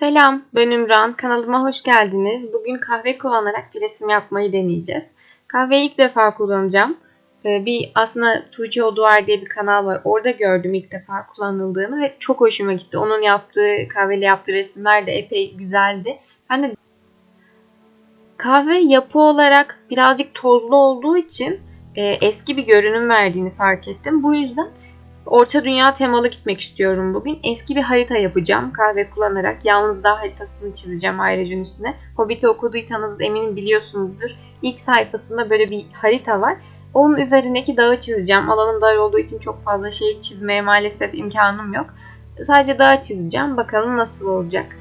Selam, ben Ümran. Kanalıma hoş geldiniz. Bugün kahve kullanarak bir resim yapmayı deneyeceğiz. Kahveyi ilk defa kullanacağım. Ee, Bir aslında Tuğçe Oduvar diye bir kanal var. Orada gördüm ilk defa kullanıldığını ve çok hoşuma gitti. Onun yaptığı, kahveli yaptığı resimler de epey güzeldi. Ben de kahve yapı olarak birazcık tozlu olduğu için e, eski bir görünüm verdiğini fark ettim. Bu yüzden Orta Dünya temalı gitmek istiyorum bugün. Eski bir harita yapacağım kahve kullanarak. Yalnız dağ haritasını çizeceğim ayrıca üstüne. Hobbit'i okuduysanız eminim biliyorsunuzdur. İlk sayfasında böyle bir harita var. Onun üzerindeki dağı çizeceğim. Alanım dar olduğu için çok fazla şey çizmeye maalesef imkanım yok. Sadece dağı çizeceğim. Bakalım nasıl olacak.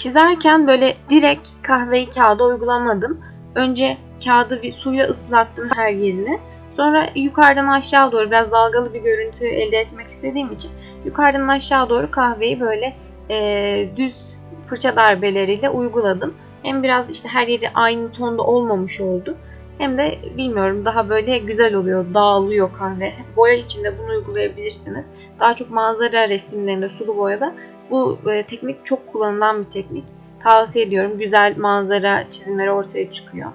Çizerken böyle direkt kahveyi kağıda uygulamadım. Önce kağıdı bir suyla ıslattım her yerini. Sonra yukarıdan aşağı doğru biraz dalgalı bir görüntü elde etmek istediğim için yukarıdan aşağı doğru kahveyi böyle e, düz fırça darbeleriyle uyguladım. Hem biraz işte her yeri aynı tonda olmamış oldu. Hem de bilmiyorum daha böyle güzel oluyor, dağılıyor kahve. Boya içinde bunu uygulayabilirsiniz. Daha çok manzara resimlerinde, sulu boyada bu e, teknik çok kullanılan bir teknik. Tavsiye ediyorum. Güzel manzara çizimleri ortaya çıkıyor.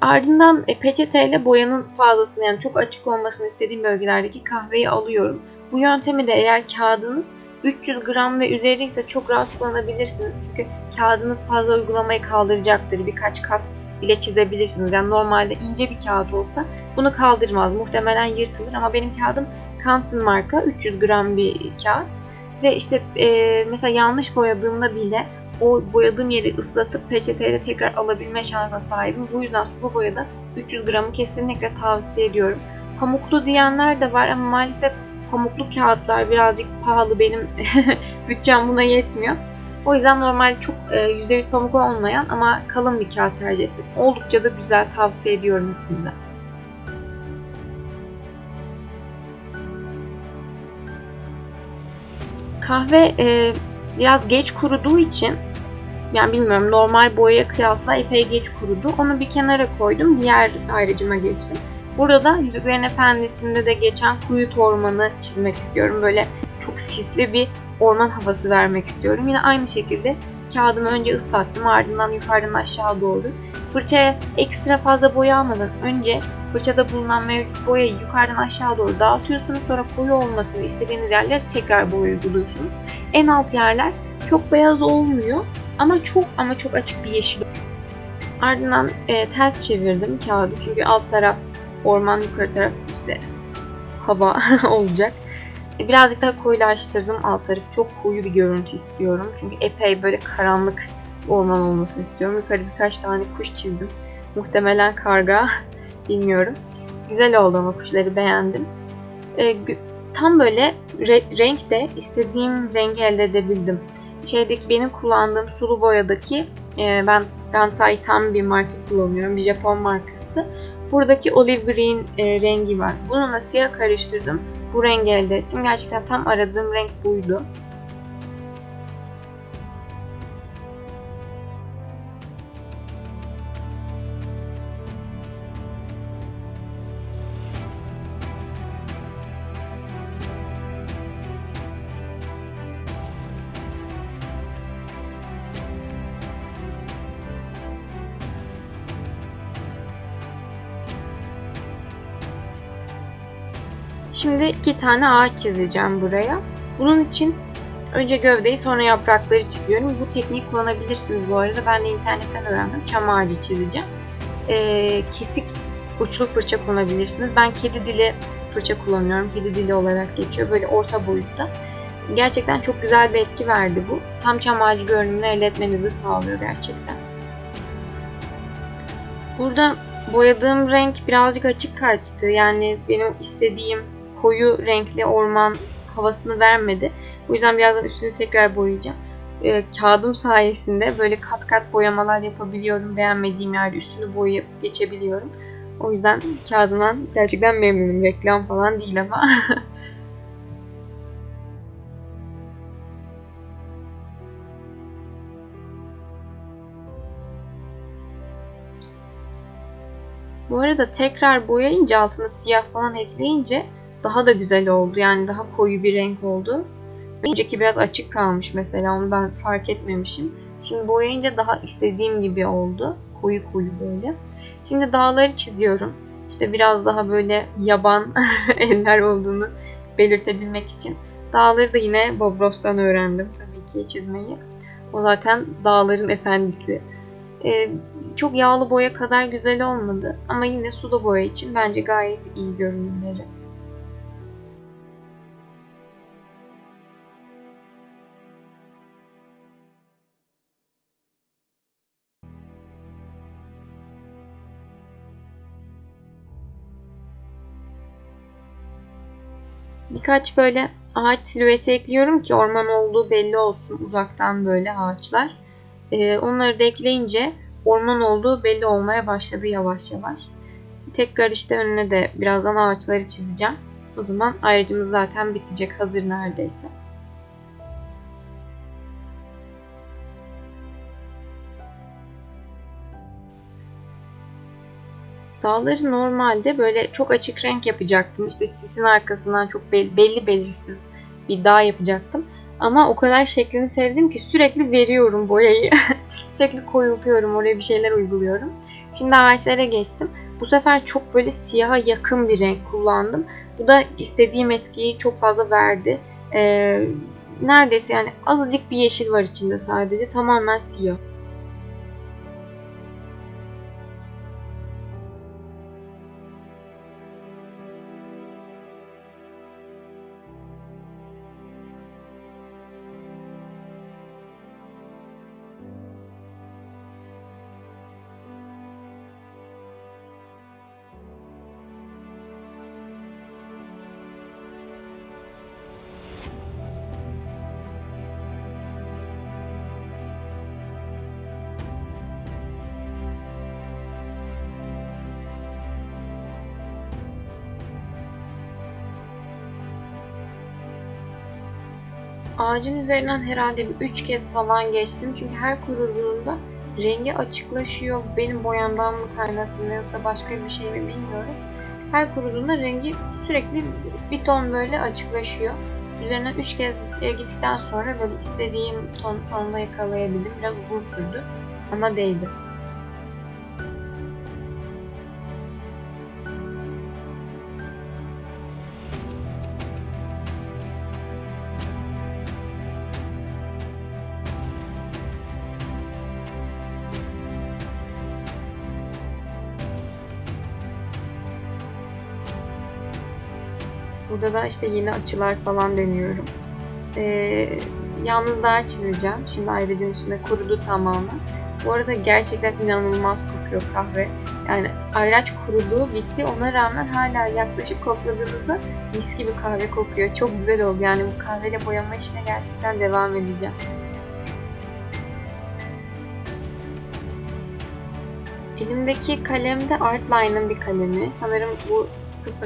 Ardından e, peçeteyle boyanın fazlasını yani çok açık olmasını istediğim bölgelerdeki kahveyi alıyorum. Bu yöntemi de eğer kağıdınız 300 gram ve üzeri ise çok rahat kullanabilirsiniz. Çünkü kağıdınız fazla uygulamayı kaldıracaktır. Birkaç kat bile çizebilirsiniz. Yani normalde ince bir kağıt olsa bunu kaldırmaz. Muhtemelen yırtılır ama benim kağıdım Kansen marka 300 gram bir kağıt. Ve işte e, mesela yanlış boyadığımda bile o boyadığım yeri ıslatıp peçeteyle tekrar alabilme şansına sahibim. Bu yüzden sulu boyada 300 gramı kesinlikle tavsiye ediyorum. Pamuklu diyenler de var ama maalesef pamuklu kağıtlar birazcık pahalı. Benim bütçem buna yetmiyor. O yüzden normal çok e, %100 pamuk olmayan ama kalın bir kağıt tercih ettim. Oldukça da güzel tavsiye ediyorum hepinize. Kahve e, biraz geç kuruduğu için yani bilmiyorum normal boyaya kıyasla epey geç kurudu. Onu bir kenara koydum. Diğer ayrıcıma geçtim. Burada da Yüzüklerin Efendisi'nde de geçen Kuyut Ormanı çizmek istiyorum. Böyle çok sisli bir orman havası vermek istiyorum. Yine aynı şekilde kağıdımı önce ıslattım ardından yukarıdan aşağı doğru. Fırçaya ekstra fazla boya almadan önce fırçada bulunan mevcut boyayı yukarıdan aşağı doğru dağıtıyorsunuz. Sonra koyu olmasını istediğiniz yerlere tekrar boya uyguluyorsunuz. En alt yerler çok beyaz olmuyor ama çok ama çok açık bir yeşil. Ardından e, ters çevirdim kağıdı çünkü alt taraf orman yukarı taraf işte hava olacak. E, birazcık daha koyulaştırdım alt tarafı. Çok koyu bir görüntü istiyorum. Çünkü epey böyle karanlık orman olmasını istiyorum. Yukarı birkaç tane kuş çizdim. Muhtemelen karga. Bilmiyorum. Güzel oldu ama kuşları beğendim. E, tam böyle re- renk de istediğim rengi elde edebildim. Şeydeki benim kullandığım sulu boyadaki e, ben Gansai tam bir marka kullanıyorum. Bir Japon markası. Buradaki olive green e, rengi var. Bununla siyah karıştırdım. Bu rengi elde ettim. Gerçekten tam aradığım renk buydu. Şimdi iki tane ağaç çizeceğim buraya. Bunun için önce gövdeyi sonra yaprakları çiziyorum. Bu tekniği kullanabilirsiniz bu arada. Ben de internetten öğrendim. Çam ağacı çizeceğim. Ee, kesik uçlu fırça kullanabilirsiniz. Ben kedi dili fırça kullanıyorum. Kedi dili olarak geçiyor. Böyle orta boyutta. Gerçekten çok güzel bir etki verdi bu. Tam çam ağacı görünümünü elde etmenizi sağlıyor gerçekten. Burada boyadığım renk birazcık açık kaçtı. Yani benim istediğim koyu renkli orman havasını vermedi. Bu yüzden birazdan üstünü tekrar boyayacağım. E, kağıdım sayesinde böyle kat kat boyamalar yapabiliyorum. Beğenmediğim yerde üstünü boyayıp geçebiliyorum. O yüzden kağıdından gerçekten memnunum. Reklam falan değil ama. Bu arada tekrar boyayınca altına siyah falan ekleyince daha da güzel oldu. Yani daha koyu bir renk oldu. Önceki biraz açık kalmış mesela onu ben fark etmemişim. Şimdi boyayınca daha istediğim gibi oldu. Koyu koyu böyle. Şimdi dağları çiziyorum. İşte biraz daha böyle yaban eller olduğunu belirtebilmek için. Dağları da yine Bob Ross'tan öğrendim tabii ki çizmeyi. O zaten dağların efendisi. Ee, çok yağlı boya kadar güzel olmadı ama yine sulu boya için bence gayet iyi görünümleri. Birkaç böyle ağaç silüeti ekliyorum ki orman olduğu belli olsun uzaktan böyle ağaçlar. Ee, onları da ekleyince orman olduğu belli olmaya başladı yavaş yavaş. Tekrar işte önüne de birazdan ağaçları çizeceğim. O zaman ayrıcımız zaten bitecek hazır neredeyse. Dağları normalde böyle çok açık renk yapacaktım. İşte sisin arkasından çok belli, belli belirsiz bir dağ yapacaktım. Ama o kadar şeklini sevdim ki sürekli veriyorum boyayı. sürekli koyultuyorum, oraya bir şeyler uyguluyorum. Şimdi ağaçlara geçtim. Bu sefer çok böyle siyaha yakın bir renk kullandım. Bu da istediğim etkiyi çok fazla verdi. Ee, neredeyse yani azıcık bir yeşil var içinde sadece. Tamamen siyah. Ağacın üzerinden herhalde bir üç kez falan geçtim. Çünkü her kuruduğunda rengi açıklaşıyor. Benim boyamdan mı kaynaklanıyor yoksa başka bir şey mi bilmiyorum. Her kuruduğunda rengi sürekli bir ton böyle açıklaşıyor. Üzerinden üç kez gittikten sonra böyle istediğim ton sonunda yakalayabildim. Biraz uzun sürdü ama değdi. Burada da işte yeni açılar falan deniyorum. Ee, yalnız daha çizeceğim. Şimdi ayrıca üstüne kurudu tamamen. Bu arada gerçekten inanılmaz kokuyor kahve. Yani ayraç kurudu, bitti. Ona rağmen hala yaklaşık kokladığınızda mis gibi kahve kokuyor. Çok güzel oldu. Yani bu kahveyle boyama işine gerçekten devam edeceğim. Elimdeki kalem de Artline'ın bir kalemi. Sanırım bu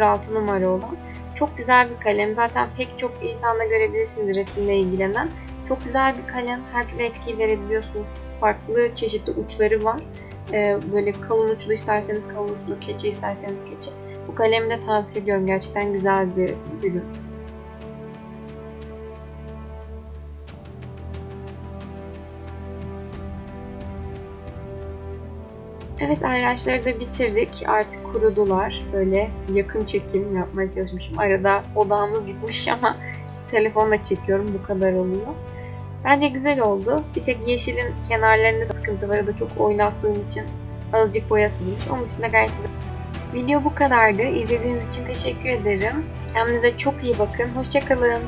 06 numara olan. Çok güzel bir kalem. Zaten pek çok insanda görebilirsiniz resimle ilgilenen. Çok güzel bir kalem. Her türlü etki verebiliyorsunuz. Farklı çeşitli uçları var. Ee, böyle kalın uçlu isterseniz kalın uçlu, keçe isterseniz keçe. Bu kalemi de tavsiye ediyorum. Gerçekten güzel bir ürün. Evet ayraçları da bitirdik. Artık kurudular. Böyle yakın çekim yapmaya çalışmışım. Arada odağımız gitmiş ama işte telefonla çekiyorum. Bu kadar oluyor. Bence güzel oldu. Bir tek yeşilin kenarlarında sıkıntı var. O da çok oynattığım için azıcık boya silmiş. Onun dışında gayet güzel. Video bu kadardı. İzlediğiniz için teşekkür ederim. Kendinize çok iyi bakın. Hoşçakalın.